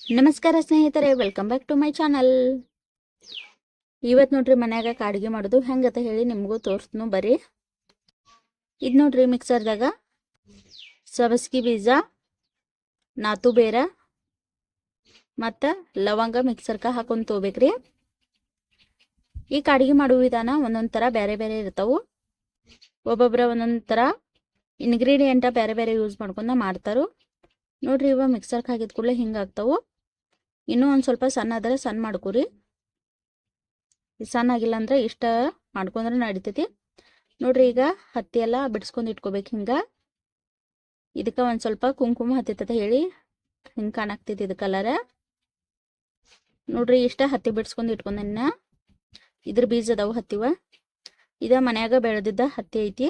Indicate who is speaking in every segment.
Speaker 1: ನಮಸ್ಕಾರ ಸ್ನೇಹಿತರೆ welcome back to my channel ಇವತ್ತು ನೋಡ್ರಿ ಮನ್ಯಾಗ ಅಡುಗೆ ಮಾಡೋದು ಹೆಂಗತ್ತ ಹೇಳಿ ನಿಮಗೂ ತೋರಿಸ್ನು ಬರಿ ಇದು ನೋಡ್ರಿ ಮಿಕ್ಸರ್ದಾಗ ಸಬಸ್ಗಿ ಬೀಜ, ನಾತು ಬೇರ, ಮತ್ತು ಲವಂಗ ಮಿಕ್ಸರ್ಗೆ ಹಾಕೊಂಡು ತೊಗೋಬೇಕ್ರಿ ಈ ಕಾಡಿಗೆ ಮಾಡೋ ವಿಧಾನ ಒಂದೊಂದು ಥರ ಬೇರೆ ಬೇರೆ ಇರ್ತಾವು. ಒಬ್ಬೊಬ್ಬರ ಒಂದೊಂದು ಥರ ಇನ್ಗ್ರೀಡಿಯೆಂಟ ಬೇರೆ ಬೇರೆ ಯೂಸ್ ಮಾಡ್ಕೊಂಡು ಮಾಡ್ತಾರೋ. ನೋಡ್ರಿ ಇವ ಮಿಕ್ಸರ್ ಹಾಕಿದ ಕೂಡಲೇ ಹಿಂಗೆ ಆಗ್ತಾವು. ಇನ್ನೂ ಒಂದು ಸ್ವಲ್ಪ ಸಣ್ಣ ಆದರೆ ಸಣ್ಣ ಮಾಡ್ಕೊರಿ. ಸಣ್ಣ ಆಗಿಲ್ಲ ಅಂದ್ರೆ ಇಷ್ಟ ಮಾಡ್ಕೊಂಡ್ರೆ ನಡಿತೈತಿ. ನೋಡ್ರಿ ಈಗ ಹತ್ತಿ ಎಲ್ಲ ಬಿಡಿಸ್ಕೊಂಡು ಇಟ್ಕೋಬೇಕು ಹಿಂಗೆ. ಇದಕ್ಕೆ ಒಂದು ಸ್ವಲ್ಪ ಕುಂಕುಮ ಹತ್ತಿತ್ತದ ಹೇಳಿ. ಹಿಂಗೆ ಕಾಣಾಕ್ತೈತಿ ಇದು ಕಲರ ನೋಡ್ರಿ ಇಷ್ಟ ಹತ್ತಿ ಬಿಡಿಸ್ಕೊಂಡು ಇಟ್ಕೊಂಡನ್ನ ಇದ್ರ ಬೀಜ ಅದಾವು ಹತ್ತಿವ. ಇದ ಮನ್ಯಾಗ ಬೆಳೆದಿದ್ದ ಹತ್ತಿ ಐತಿ.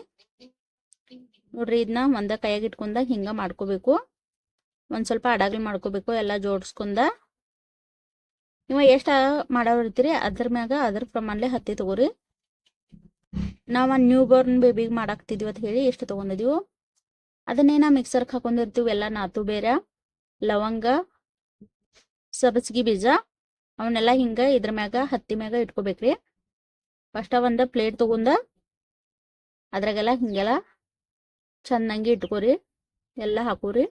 Speaker 1: ನೋಡ್ರಿ ಇದನ್ನ ಒಂದ ಕೈಯಾಗ ಇಟ್ಕೊಂಡ ಹಿಂಗ ಮಾಡ್ಕೋಬೇಕು. ಒಂದು ಸ್ವಲ್ಪ ಅಡಗಲ್ ಮಾಡ್ಕೋಬೇಕು, ಎಲ್ಲ ಜೋಡಿಸ್ಕೊಂಡ. ನೀವು ಎಷ್ಟು ಮಾಡೋರಿರ್ತೀರಿ ಅದ್ರ ಮ್ಯಾಗ ಅದ್ರ ಪ್ರಮಾಣಲೇ ಹತ್ತಿ ತಗೋರಿ. ನಾವು ಒಂದು ನ್ಯೂ ಬೋರ್ನ್ ಬೇಬಿಗೆ ಮಾಡಾಕ್ತಿದ್ವಿ ಅಂತ ಹೇಳಿ ಎಷ್ಟು ತೊಗೊಂಡಿದ್ದೀವಿ ಅದನ್ನೇನ ಮಿಕ್ಸರ್ಗೆ ಹಾಕೊಂಡಿರ್ತೀವಿ, ಎಲ್ಲ ನಾತು ಬೇರೆ, ಲವಂಗ ಸಬಸ್ಗಿ ಬೀಜ, ಅವನ್ನೆಲ್ಲ ಹಿಂಗೆ ಇದ್ರ ಮ್ಯಾಗ ಹತ್ತಿ ಮ್ಯಾಗ ಇಟ್ಕೋಬೇಕ್ರಿ. ಫಸ್ಟ್ ಒಂದು ಪ್ಲೇಟ್ ತಗೊಂಡ, ಅದ್ರಾಗೆಲ್ಲ ಹಿಂಗೆಲ್ಲ ಚೆನ್ನಾಗಿ ಇಟ್ಕೋರಿ, ಎಲ್ಲ ಹಾಕೋರಿ.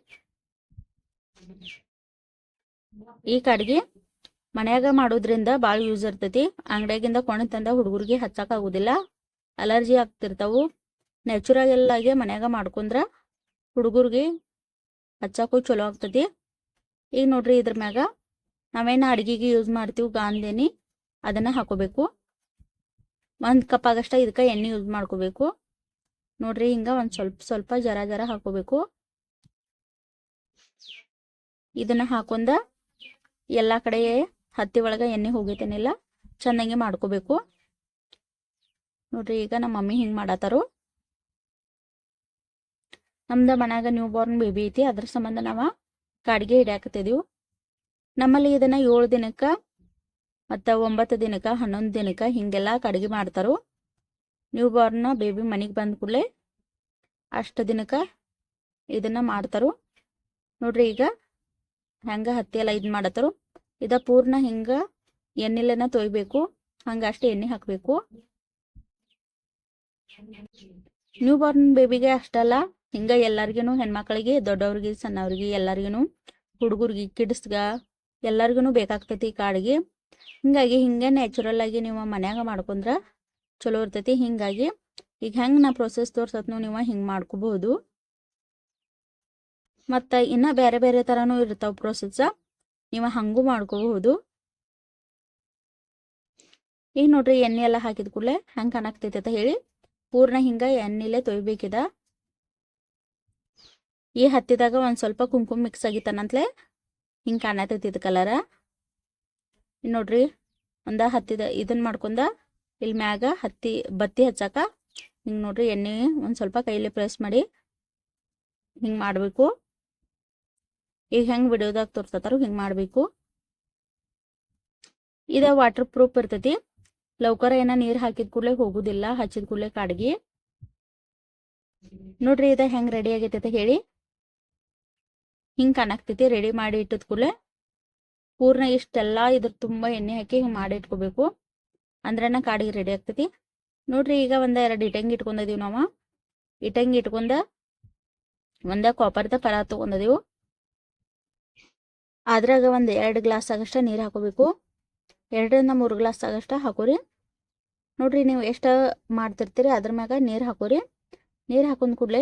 Speaker 1: ಈ ಕಡ್ಗಿ ಮನ್ಯಾಗ ಮಾಡೋದ್ರಿಂದ ಬಾಳ ಯೂಸ್ ಇರ್ತೈತಿ. ಅಂಗಡಿಯಾಗಿಂದ ಕೊಂಡು ತಂದ ಹುಡುಗರಿಗೆ ಹಚ್ಚಕ್ಕಾಗೋದಿಲ್ಲ ಅಲರ್ಜಿ ಆಗ್ತಿರ್ತಾವು. ನ್ಯಾಚುರಲ್ ಆಗಿ ಮನ್ಯಾಗ ಮಾಡ್ಕೊಂಡ್ರ ಹುಡುಗರಿಗೆ ಹಚ್ಚಕ್ಕೂ ಚಲೋ ಆಗ್ತೈತಿ. ಈಗ ನೋಡ್ರಿ ಇದ್ರ ಮ್ಯಾಗ ನಾವೇನು ಅಡ್ಗಿಗೆ ಯೂಸ್ ಮಾಡ್ತೀವಿ ಗಾಂಧೇನಿ ಅದನ್ನ ಹಾಕೋಬೇಕು. ಒಂದು ಕಪ್ ಆಗಷ್ಟ ಇದಕ್ಕ ಎಣ್ಣೆ ಯೂಸ್ ಮಾಡ್ಕೋಬೇಕು. ನೋಡ್ರಿ ಹಿಂಗ ಒಂದು ಸ್ವಲ್ಪ ಸ್ವಲ್ಪ ಜರ ಜರ ಹಾಕೋಬೇಕು. ಇದನ್ನ ಹಾಕೊಂಡ ಎಲ್ಲಾ ಕಡೆ ಹತ್ತಿ ಒಳಗ ಎಣ್ಣೆ ಹೋಗೈತೇನಿಲ್ಲ, ಚೆನ್ನಾಗಿ ಮಾಡ್ಕೋಬೇಕು. ನೋಡ್ರಿ ಈಗ ನಮ್ಮ ಮಮ್ಮಿ ಹಿಂಗೆ ಮಾಡತ್ತಾರು. ನಮ್ದ ಮನ್ಯಾಗ ನ್ಯೂ ಬಾರ್ನ್ ಬೇಬಿ ಐತಿ, ಅದ್ರ ಸಂಬಂಧ ನಾವು ಕಾಡಿಗೆ ಹಿಡಿಯಾಕತ್ತಿದೀವಿ. ನಮ್ಮಲ್ಲಿ ಇದನ್ನ ಏಳು ದಿನಕ್ಕ ಮತ್ತ ಒಂಬತ್ತು ದಿನಕ್ಕ ಹನ್ನೊಂದು ದಿನಕ್ಕ ಹಿಂಗೆಲ್ಲ ಕಡಿಗೆ ಮಾಡ್ತಾರೋ. ನ್ಯೂ ಬೋರ್ನ್ ಬೇಬಿ ಮನೆಗೆ ಬಂದ ಕೂಡಲೇ ಅಷ್ಟು ದಿನಕ್ಕ ಇದನ್ನ ಮಾಡ್ತಾರು. ನೋಡ್ರಿ ಈಗ ಹೆಂಗ ಹತ್ತಿ ಎಲ್ಲ ಇದು ಮಾಡತ್ತರು. ಇದ ಪೂರ್ಣ ಹಿಂಗ ಎಣ್ಣೆಲೆನ ತೊಯ್ಬೇಕು. ಹಂಗ ಅಷ್ಟೇ ಎಣ್ಣೆ ಹಾಕಬೇಕು. ನ್ಯೂ ಬಾರ್ನ್ ಬೇಬಿಗೆ ಅಷ್ಟಲ್ಲ. ಹಿಂಗ ಎಲ್ಲರಿಗೂ ಹೆಣ್ಮಕ್ಳಿಗೆ, ದೊಡ್ಡವ್ರಿಗೆ, ಸಣ್ಣವ್ರಿಗೆ ಎಲ್ಲರಿಗೂ ಹುಡುಗರಿಗೆ, ಕಿಡ್ಸ್ಗ ಎಲ್ಲರಿಗೂ ಬೇಕಾಗ್ತೈತಿ ಕಾಡಿಗೆ. ಹಿಂಗಾಗಿ ಹಿಂಗೆ ನ್ಯಾಚುರಲ್ ಆಗಿ ನೀವು ಮನ್ಯಾಗ ಮಾಡ್ಕೊಂಡ್ರೆ ಚಲೋ ಇರ್ತೈತಿ. ಹಿಂಗಾಗಿ ಈಗ ಹೆಂಗೆ ನಾ ಪ್ರೊಸೆಸ್ ತೋರ್ಸತ್ನು ನೀವು ಹಿಂಗೆ ಮಾಡ್ಕೋಬಹುದು. ಮತ್ತು ಇನ್ನು ಬೇರೆ ಬೇರೆ ಥರನೂ ಇರ್ತಾವೆ ಪ್ರೊಸೆಸ್ ನೀವು ಹಂಗೂ ಮಾಡ್ಕೋಬಹುದು. ಈಗ ನೋಡ್ರಿ ಎಣ್ಣೆ ಎಲ್ಲ ಹಾಕಿದ ಕೂಡಲೇ ಹಂಗೆ ಕಾಣಾಕ್ತೈತೆ ಅಂತ ಹೇಳಿ ಪೂರ್ಣ ಹಿಂಗೆ ಎಣ್ಣೆಲೆ ತೊಯ್ಬೇಕಿದ. ಈ ಹತ್ತಿದಾಗ ಒಂದು ಸ್ವಲ್ಪ ಕುಂಕುಮ ಮಿಕ್ಸ್ ಆಗಿತ್ತನಂತಲೇ ಹಿಂಗೆ ಕಾಣತೈತಿ ಇದು ಕಲರ ನೋಡ್ರಿ ಒಂದ ಹತ್ತಿದ ಇದನ್ನ ಮಾಡ್ಕೊಂಡ ಇಲ್ಲಿ ಮ್ಯಾಗ ಹತ್ತಿ ಬತ್ತಿ ಹಚ್ಚಾಕ ಹಿಂಗೆ ನೋಡ್ರಿ ಎಣ್ಣೆ ಒಂದು ಸ್ವಲ್ಪ ಕೈಲಿ ಪ್ರೆಸ್ ಮಾಡಿ ಹಿಂಗೆ ಮಾಡಬೇಕು. ಈಗ ಹೆಂಗ್ ವಿಡಿಯೋದಾಗ ತೋರ್ಸತ್ತಾರೋ ಹಿಂಗೆ ಮಾಡಬೇಕು. ಇದ ವಾಟರ್ ಪ್ರೂಫ್ ಇರ್ತೈತಿ. ಲೌಕರ ಏನ ನೀರು ಹಾಕಿದ ಕೂಡಲೇ ಹೋಗುದಿಲ್ಲ, ಹಚ್ಚಿದ ಕೂಡಲೇ ಕಾಡ್ಗಿ. ನೋಡ್ರಿ ಇದ ಹೆಂಗ್ ರೆಡಿ ಆಗೈತೆ ಹೇಳಿ. ಹಿಂಗ್ ಕಾಣಾಕ್ತೈತಿ ರೆಡಿ ಮಾಡಿ ಇಟ್ಟದ ಕೂಡಲೇ. ಪೂರ್ಣ ಇಷ್ಟೆಲ್ಲಾ ಇದ್ರ ತುಂಬಾ ಎಣ್ಣೆ ಹಾಕಿ ಹಿಂಗ್ ಮಾಡಿ ಇಟ್ಕೋಬೇಕು. ಅಂದ್ರನ ಕಾಡಿಗೆ ರೆಡಿ ಆಗ್ತೈತಿ. ನೋಡ್ರಿ ಈಗ ಒಂದ ಎರಡು ಇಟಂಗಿ ಇಟ್ಕೊಂಡಿದೀವಿ ನಾವು. ಇಟಂಗ್ ಇಟ್ಕೊಂಡ ಒಂದ ಕಾಪರ್ದ ಪರ ತಗೊಂಡಿದೀವಿ ಅದ್ರಾಗ ಒಂದು ಎರಡು ಗ್ಲಾಸ್ ಆಗಷ್ಟ ನೀರು ಹಾಕೋಬೇಕು. ಎರಡರಿಂದ ಮೂರು ಗ್ಲಾಸ್ ಆಗಷ್ಟ ಹಾಕೋರಿ. ನೋಡ್ರಿ ನೀವು ಎಷ್ಟು ಮಾಡ್ತಿರ್ತೀರಿ ಅದ್ರ ಮ್ಯಾಗ ನೀರು ಹಾಕೋರಿ. ನೀರು ಹಾಕೊಂಡ್ ಕೂಡಲೇ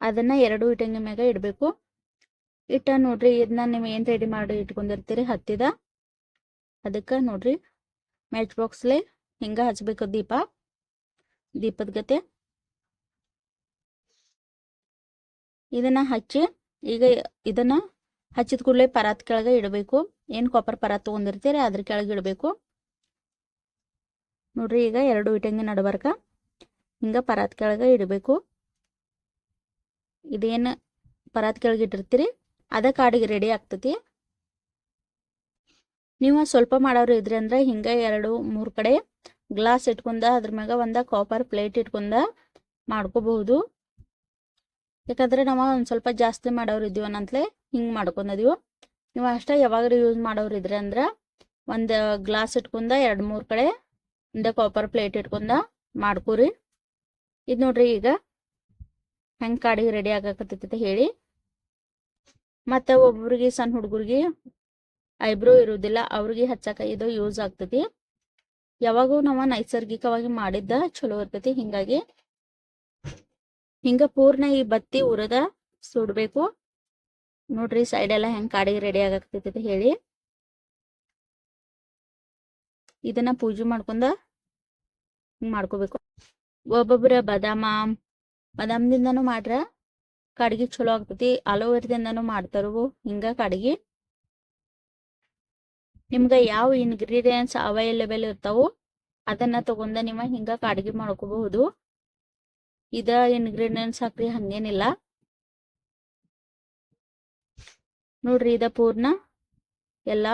Speaker 1: ಅದನ್ನ ಎರಡು ಇಟ್ಟಂಗಿ ಮ್ಯಾಗ ಇಡಬೇಕು. ಇಟ್ಟ ನೋಡ್ರಿ ಇದನ್ನ ನೀವು ಏನು ರೆಡಿ ಮಾಡಿ ಇಟ್ಕೊಂಡಿರ್ತೀರಿ ಹತ್ತಿದ. ಅದಕ್ಕೆ ನೋಡ್ರಿ ಮ್ಯಾಚ್ ಬಾಕ್ಸ್ಲೆ ಹಿಂಗೆ ಹಚ್ಬೇಕು ದೀಪ. ದೀಪದ ಗತೆ. ಇದನ್ನ ಹಚ್ಚಿ ಈಗ ಇದನ್ನ ಹಚ್ಚಿದ ಕೂಡಲೇ ಪರಾತ್ ಕೆಳಗೆ ಇಡಬೇಕು. ಏನು ಕಾಪರ್ ಪರಾತ್ ತೊಗೊಂಡಿರ್ತೀರಿ ಅದ್ರ ಕೆಳಗೆ ಇಡಬೇಕು. ನೋಡ್ರಿ ಈಗ ಎರಡು ಇಟಂಗಿ ನಡಬಾರ್ಕ ಹಿಂಗೆ ಪರಾತ್ ಕೆಳಗೆ ಇಡಬೇಕು. ಇದೇನು ಪರಾತ್ ಕೆಳಗೆ ಇಟ್ಟಿರ್ತೀರಿ? ಅದ ಕಾಡಿಗೆ ರೆಡಿ ಆಗ್ತತಿ. ನೀವು ಸ್ವಲ್ಪ ಮಾಡೋರು ಇದ್ರಿ ಅಂದ್ರೆ ಹಿಂಗೆ ಎರಡು, ಮೂರು ಕಡೆ ಗ್ಲಾಸ್ ಇಟ್ಕೊಂಡ ಅದ್ರ ಮ್ಯಾಗ ಒಂದ ಕಾಪರ್ ಪ್ಲೇಟ್ ಇಟ್ಕೊಂಡ ಮಾಡ್ಕೋಬಹುದು. ಯಾಕಂದ್ರೆ ನಾವು ಒಂದು ಸ್ವಲ್ಪ ಜಾಸ್ತಿ ಮಾಡೋರು ಇದೀವನಂತಲೇ ಹಿಂಗೆ ಮಾಡ್ಕೊಂಡಿದೀವಿ. ನೀವು ಅಷ್ಟೇ ಯಾವಾಗಲೂ ಯೂಸ್ ಮಾಡೋರು ಇದ್ರೆ ಅಂದ್ರೆ ಒಂದು ಗ್ಲಾಸ್ ಇಟ್ಕೊಂಡ ಎರಡು ಮೂರು ಕಡೆ ಹಿಂದೆ ಕಾಪರ್ ಪ್ಲೇಟ್ ಇಟ್ಕೊಂಡ ಮಾಡ್ಕೊರಿ. ಇದು ನೋಡ್ರಿ ಈಗ ಹೆಂಗೆ ಕಾಡಿಗೆ ರೆಡಿ ಆಗಕತ್ತೈತೆ ಹೇಳಿ. ಮತ್ತು ಒಬ್ಬರಿಗೆ ಸಣ್ಣ ಹುಡುಗರಿಗೆ ಐಬ್ರೋ ಇರುವುದಿಲ್ಲ ಅವ್ರಿಗೆ ಹಚ್ಚಕ ಇದು ಯೂಸ್ ಆಗ್ತೈತಿ. ಯಾವಾಗೂ ನಾವು ನೈಸರ್ಗಿಕವಾಗಿ ಮಾಡಿದ್ದ ಚಲೋ ಇರ್ತೈತಿ, ಹಿಂಗಾಗಿ ಹಿಂಗ ಪೂರ್ಣ ಈ ಬತ್ತಿ ಉರದ ಸುಡ್ಬೇಕು. ನೋಡ್ರಿ ಸೈಡ್ ಎಲ್ಲ ಹೆಂಗ್ ಕಾಡಿಗೆ ರೆಡಿ ಆಗತೈತಿ ಹೇಳಿ. ಇದನ್ನ ಪೂಜೆ ಮಾಡ್ಕೊಂಡ ಮಾಡ್ಕೋಬೇಕು. ಒಬ್ಬೊಬ್ಬರ ಬದಾಮ, ಬದಾಮದಿಂದನೂ ಮಾಡ್ರ, ಕಾಡಿಗೆ ಚಲೋ ಆಗ್ತೈತಿ. ಅಲೋವೆರದಿಂದನೂ ಮಾಡ್ತಾರು ಹಿಂಗ ಕಾಡಿಗೆ. ನಿಮ್ಗೆ ಯಾವ ಇಂಗ್ರೀಡಿಯೆಂಟ್ಸ್ ಅವೈಲೇಬಲ್ ಇರ್ತಾವು ಅದನ್ನ ತಗೊಂಡ ನಿಮ್ಮ ಹಿಂಗ ಕಾಡಿಗೆ ಮಾಡ್ಕೋಬಹುದು. ಇದ ಇಂಗ್ರೀಡಿಯೆಂಟ್ಸ್ ಹಾಕ್ರಿ ಹಂಗೇನಿಲ್ಲ. ನೋಡ್ರಿ ಇದ ಪೂರ್ಣ. ಎಲ್ಲ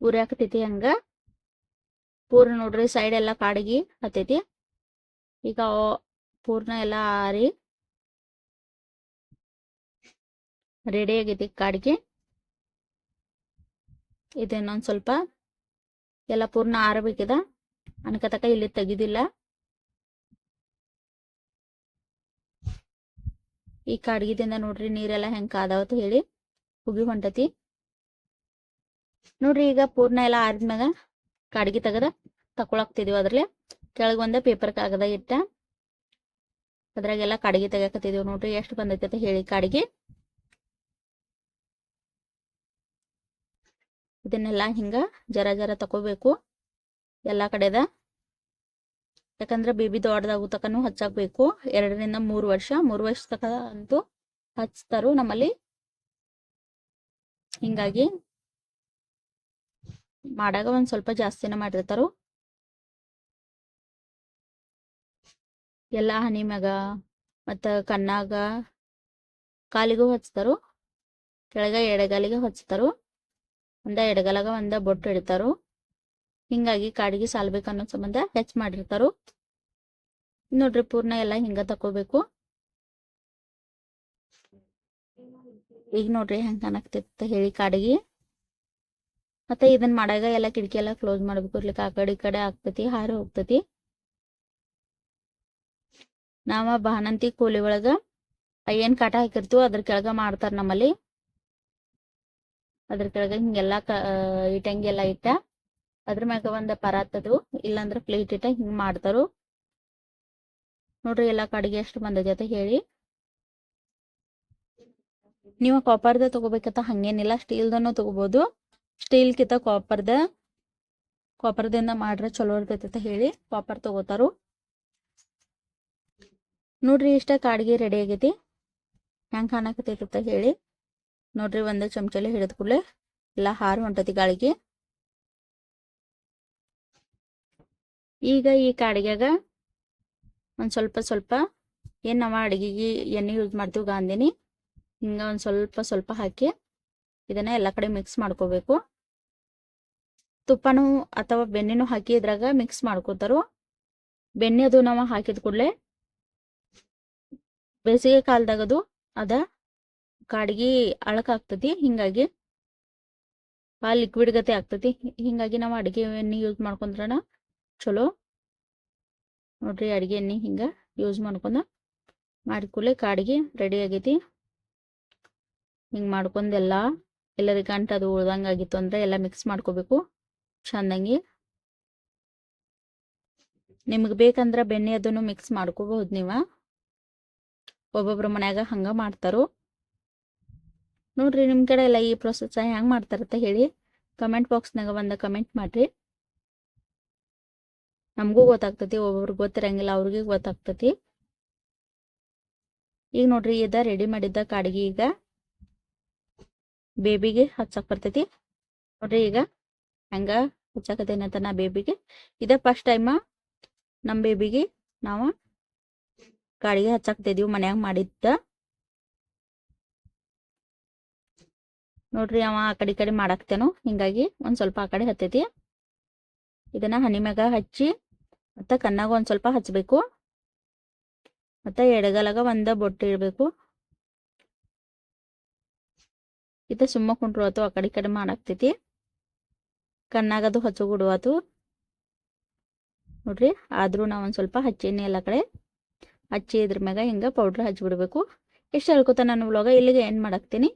Speaker 1: ಉರಿಯಾಕತೈತಿ ಹಂಗ. ಪೂರ್ಣ ನೋಡ್ರಿ ಸೈಡ್ ಎಲ್ಲ ಕಾಡಿಗೆ ಹತ್ತೈತಿ. ಈಗ ಪೂರ್ಣ ಎಲ್ಲ ಆರಿ ರೆಡಿ ಆಗೈತಿ ಕಾಡಿಗೆ. ಇದನ್ನೊಂದು ಸ್ವಲ್ಪ. ಎಲ್ಲ ಪೂರ್ಣ ಆರಬೇಕಿದ. ಅನ್ಕತಕ ಇಲ್ಲಿ ತೆಗಿದಿಲ್ಲ. ಈ ಕಾಡ್ಗಿದಿಂದ ನೋಡ್ರಿ ನೀರೆಲ್ಲ ಹೆಂಗ್ ಕಾದಾವತ್ ಹೇಳಿ ಹುಗಿ ಹೊಂಟತಿ. ನೋಡ್ರಿ ಈಗ ಪೂರ್ಣ ಎಲ್ಲ ಆರಿದ್ಮ್ಯಾಗ ಕಾಡ್ಗಿ ತೆಗದ ತಕೊಳಕ್ತಿದೀವಿ ಅದ್ರಲ್ಲಿ. ಕೆಳಗ್ ಒಂದ ಪೇಪರ್ ಕಾಗದ ಇಟ್ಟ ಅದ್ರಾಗೆಲ್ಲ ಕಾಡ್ಗಿ ತೆಗಿಯಕತ್ತಿದೀವಿ ನೋಡ್ರಿ ಎಷ್ಟು ಬಂದೈತಿ ಅಂತ ಹೇಳಿ ಕಾಡ್ಗಿ. ಇದನ್ನೆಲ್ಲ ಹಿಂಗ ಜರ ಜರ ತಕೋಬೇಕು ಎಲ್ಲಾ ಕಡೆದ ಯಾಕಂದ್ರೆ ಬೇಬಿ ದೊಡ್ಡದಾಗು ತಕನು ಹಚ್ಚಾಕ್ಬೇಕು. ಎರಡರಿಂದ ಮೂರು ವರ್ಷ ಮೂರು ವರ್ಷ ತಕ ಅಂತೂ ಹಚ್ತಾರು ನಮ್ಮಲ್ಲಿ. ಹಿಂಗಾಗಿ ಮಾಡಾಗ ಒಂದ್ ಸ್ವಲ್ಪ ಜಾಸ್ತಿನ ಮಾಡಿರ್ತಾರು. ಎಲ್ಲಾ ಹನಿ ಮ್ಯಾಗ ಮತ್ತ ಕಣ್ಣಾಗ ಕಾಲಿಗೂ ಹಚ್ತಾರು. ಕೆಳಗ ಎಡಗಾಲಿಗೆ ಹಚ್ತಾರು. ಒಂದ ಎಡಗಾಲಾಗ ಒಂದ ಬೊಟ್ಟು ಇಡ್ತಾರು. ಹಿಂಗಾಗಿ ಕಾಡಿಗೆ ಸಾಲ್ಬೇಕು ಅನ್ನೋ ಸಂಬಂಧ ಹೆಚ್ಚ ಮಾಡಿರ್ತಾರು. ನೋಡ್ರಿ ಪೂರ್ಣ ಎಲ್ಲ ಹಿಂಗ ತಕೋಬೇಕು ಈಗ ನೋಡ್ರಿ ಹೆಂಗ್ ಕಾಣಕ್ತಿತ್ತ ಹೇಳಿ ಕಾಡಿಗೆ. ಮತ್ತೆ ಇದನ್ನ ಮಾಡಾಗ ಎಲ್ಲ ಕಿಟಕಿ ಎಲ್ಲ ಕ್ಲೋಸ್ ಮಾಡ್ಬೇಕು. ಇರ್ಲಿಕ್ಕೆ ಆ ಕಡೆ ಈ ಕಡೆ ಆಗ್ತತಿ, ಹಾರಿ ಹೋಗ್ತತಿ. ನಾವ ಬಾಣಂತಿ ಕೂಲಿ ಒಳಗ ಏನ್ ಕಾಟ ಹಾಕಿರ್ತೀವೋ, ಅದ್ರ ಕೆಳಗ ಮಾಡ್ತಾರ ನಮ್ಮಲ್ಲಿ. ಅದ್ರ ಕೆಳಗ ಹಿಂಗೆಲ್ಲಾ ಕ ಇಟ್ಟಂಗಿ ಎಲ್ಲ ಇಟ್ಟ. ಅದ್ರ ಮ್ಯಾಗ ಒಂದ್ ಪರಾತದು ಇಲ್ಲಾಂದ್ರ ಪ್ಲೇಟ್ ಇಟ್ಟ ಹಿಂಗ್ ಮಾಡ್ತಾರು. ನೋಡ್ರಿ ಎಲ್ಲಾ ಕಡೆಗೆ ಎಷ್ಟು ಬಂದೈತಿ ಅಂತ ಹೇಳಿ. ನೀವು ಕಾಪರ್ದ ತಗೋಬೇಕಂತ ಹಂಗೇನಿಲ್ಲ ಸ್ಟೀಲ್ದನು ತಗೋಬಹುದು ಸ್ಟೀಲ್ ಕಿತ್ತ ಕಾಪರ್ದ ಕಾಪರ್ದಿಂದ ಮಾಡ್ರೆ ಚಲೋ ಇರ್ತೈತಿ ಅಂತ ಹೇಳಿ ಕಾಪರ್ ತಗೋತಾರು. ನೋಡ್ರಿ ಇಷ್ಟ ಕಾಡಿಗೆ ರೆಡಿ ಆಗೈತಿ. ಹೆಂಗ್ ಕಾಣಕತ್ತೈತಿ ಅಂತ ಹೇಳಿ. ನೋಡ್ರಿ ಒಂದ್ ಚಮಚಲ್ಲಿ ಹಿಡಿದ ಕೂಡಲೇ. ಎಲ್ಲ ಹಾರು ಹೊಂಟತಿ ಗಾಳಿಗೆ. ಈಗ ಈ ಕಾಡಿಗ್ಯಾಗ ಒಂದ್ ಸ್ವಲ್ಪ ಸ್ವಲ್ಪ ಏನ್ ನಾವ ಅಡಿಗೆಗೆ ಎಣ್ಣೆ ಯೂಸ್ ಮಾಡ್ತೀವಿ ಗಾಂಧಿನಿ ಹಿಂಗ ಒಂದ್ ಸ್ವಲ್ಪ ಸ್ವಲ್ಪ ಹಾಕಿ ಇದನ್ನ ಎಲ್ಲ ಕಡೆ ಮಿಕ್ಸ್ ಮಾಡ್ಕೋಬೇಕು. ತುಪ್ಪನೂ ಅಥವಾ ಬೆಣ್ಣೆನೂ ಹಾಕಿ ಇದ್ರಾಗ ಮಿಕ್ಸ್ ಮಾಡ್ಕೋತಾರು. ಬೆಣ್ಣೆ ಅದು ನಾವು ಹಾಕಿದ ಕೂಡಲೇ ಬೇಸಿಗೆ ಕಾಲದಾಗದು ಅದ ಕಾಡಿಗೆ ಅಳಕಾಗ್ತತಿ ಹಿಂಗಾಗಿ ಆ ಲಿಕ್ವಿಡ್ ಗತೆ ಆಗ್ತತಿ. ಹಿಂಗಾಗಿ ನಾವು ಅಡಿಗೆ ಎಣ್ಣೆ ಯೂಸ್ ಮಾಡ್ಕೊಂಡ್ರನ ಚಲೋ. ನೋಡ್ರಿ ಅಡಿಗೆ ಎಣ್ಣೆ ಹಿಂಗ ಯೂಸ್ ಮಾಡ್ಕೊಂಡು ಮಾಡಿಕೊಳ್ಳೆ ಕಾಡಿಗೆ ರೆಡಿ ಆಗೈತಿ. ಹಿಂಗ್ ಮಾಡ್ಕೊಂಡೆಲ್ಲ ಎಲ್ಲರಿಗೆ ಗಂಟು ಅದು ಉಳ್ದಂಗೆ ಆಗಿತ್ತು ಅಂದ್ರೆ ಎಲ್ಲ ಮಿಕ್ಸ್ ಮಾಡ್ಕೋಬೇಕು ಚಂದಂಗಿ. ನಿಮಗೆ ಬೇಕಂದ್ರೆ ಬೆಣ್ಣೆ ಅದನ್ನು ಮಿಕ್ಸ್ ಮಾಡ್ಕೋಬಹುದು ನೀವು. ಒಬ್ಬೊಬ್ರ ಮನ್ಯಾಗ ಹಂಗೆ ಮಾಡ್ತಾರು. ನೋಡ್ರಿ ನಿಮ್ಮ ಕಡೆ ಎಲ್ಲ ಈ ಪ್ರೊಸೆಸ್ ಹೆಂಗೆ ಮಾಡ್ತಾರಂತ ಹೇಳಿ ಕಮೆಂಟ್ ಬಾಕ್ಸ್ನಾಗ ಒಂದು ಕಮೆಂಟ್ ಮಾಡ್ರಿ. ನಮಗೂ ಗೊತ್ತಾಗ್ತತಿ ಒಬ್ಬೊಬ್ರಿಗೆ ಗೊತ್ತಿರಂಗಿಲ್ಲ, ಅವ್ರಿಗೆ ಗೊತ್ತಾಗ್ತತಿ ಈಗ ನೋಡ್ರಿ, ಇದ ರೆಡಿ ಮಾಡಿದ್ದ ಕಾಡಿಗೆ ಈಗ ಬೇಬಿಗೆ ಹಚ್ಚಕ್ ಬರ್ತೈತಿ. ನೋಡ್ರಿ ಈಗ ಹೆಂಗ ಹಚ್ಚಕತ್ತೇನಂತ ನಾ ಬೇಬಿಗೆ ಇದ ಫಸ್ಟ್ ಟೈಮ ನಮ್ಮ ಬೇಬಿಗೆ ನಾವು ಕಾಡಿಗೆ ಹಚ್ಚಾಕ್ತಿದೀವಿ ಮನ್ಯಾಗ ಮಾಡಿದ್ದ. ನೋಡ್ರಿ ಅವ ಆ ಕಡೆ ಈ ಕಡೆ ಮಾಡಾಕ್ತೇನು ಹಿಂಗಾಗಿ ಒಂದ್ ಸ್ವಲ್ಪ ಆ ಕಡೆ ಹತ್ತೈತಿ. ಇದನ್ನ ಹನಿ ಮ್ಯಾಗ ಹಚ್ಚಿ ಮತ್ತ ಕಣ್ಣಾಗ ಒಂದು ಸ್ವಲ್ಪ ಹಚ್ಚಬೇಕು ಮತ್ತು ಎಡಗಲಾಗ ಒಂದು ಬೊಟ್ಟು ಇಡಬೇಕು. ಇದು ಸುಮ್ಮ ಕುಂಟ್ರು ಆತು ಆ ಕಡೆ ಈ ಕಡೆ ಮಾಡಾಕ್ತೈತಿ. ಕಣ್ಣಾಗದು ಹಚ್ಚಗುಡು ಆತು ನೋಡ್ರಿ, ಆದರೂ ನಾವು ಒಂದು ಸ್ವಲ್ಪ ಹಚ್ಚೀನಿ ಎಲ್ಲ ಕಡೆ. ಹಚ್ಚಿ ಇದ್ರ ಮ್ಯಾಗ ಹಿಂಗೆ ಪೌಡ್ರ್ ಹಚ್ಚಿಬಿಡ್ಬೇಕು ಎಷ್ಟು ಹೇಳ್ಕೊತ ನಾನು ವ್ಲಾಗ ಇಲ್ಲಿಗೆ ಏನು ಮಾಡಾಕ್ತೀನಿ?